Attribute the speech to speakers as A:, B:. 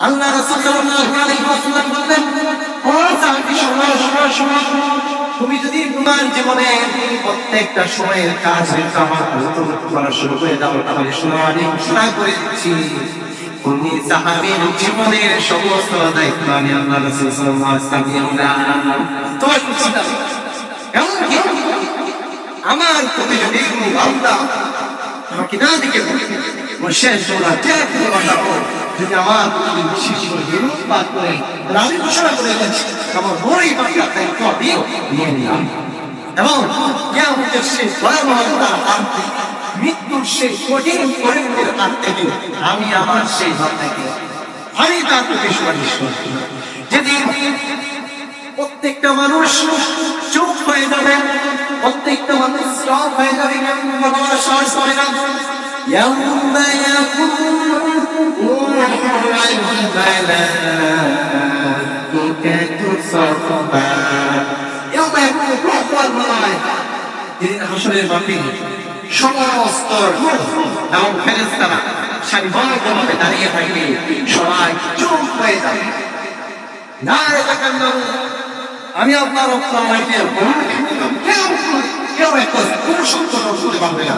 A: আল্লাহ রাসূল সাল্লাল্লাহু তুমি যদি তোমার জীবনে প্রত্যেকটা সময়ের তাহলে শোনো, আমি ঘোষণা তুমি সমস্ত দায়িত্ব আমি আল্লাহ রাসূল সাল্লাল্লাহু আমার প্রতি যদি শেষ যদি আমার আমি ঘোষণা করে আমার এবং সেই থেকে মৃত্যুর সেই কঠিন হাত থেকে আমি আমার সেই আমি তার প্রতি সুপারিশ যেদিন প্রত্যেকটা মানুষ চুপ হয়ে যাবে, প্রত্যেকটা মানুষ স্টপ হয়ে যাবে করে না? يوم يكون الملائكة صفا يوم يكون الروح والملائكة যেদিন হাসরের মাঠে সমস্ত এবং ফেরেস্তারা সারিবদ্ধভাবে দাঁড়িয়ে থাকবে সবাই চুপ হয়ে যাবে না এতাকান্নারু আমি আপনার আপনার কেউ কেউ একটা কোনো শব্দ শুনতে পারবে না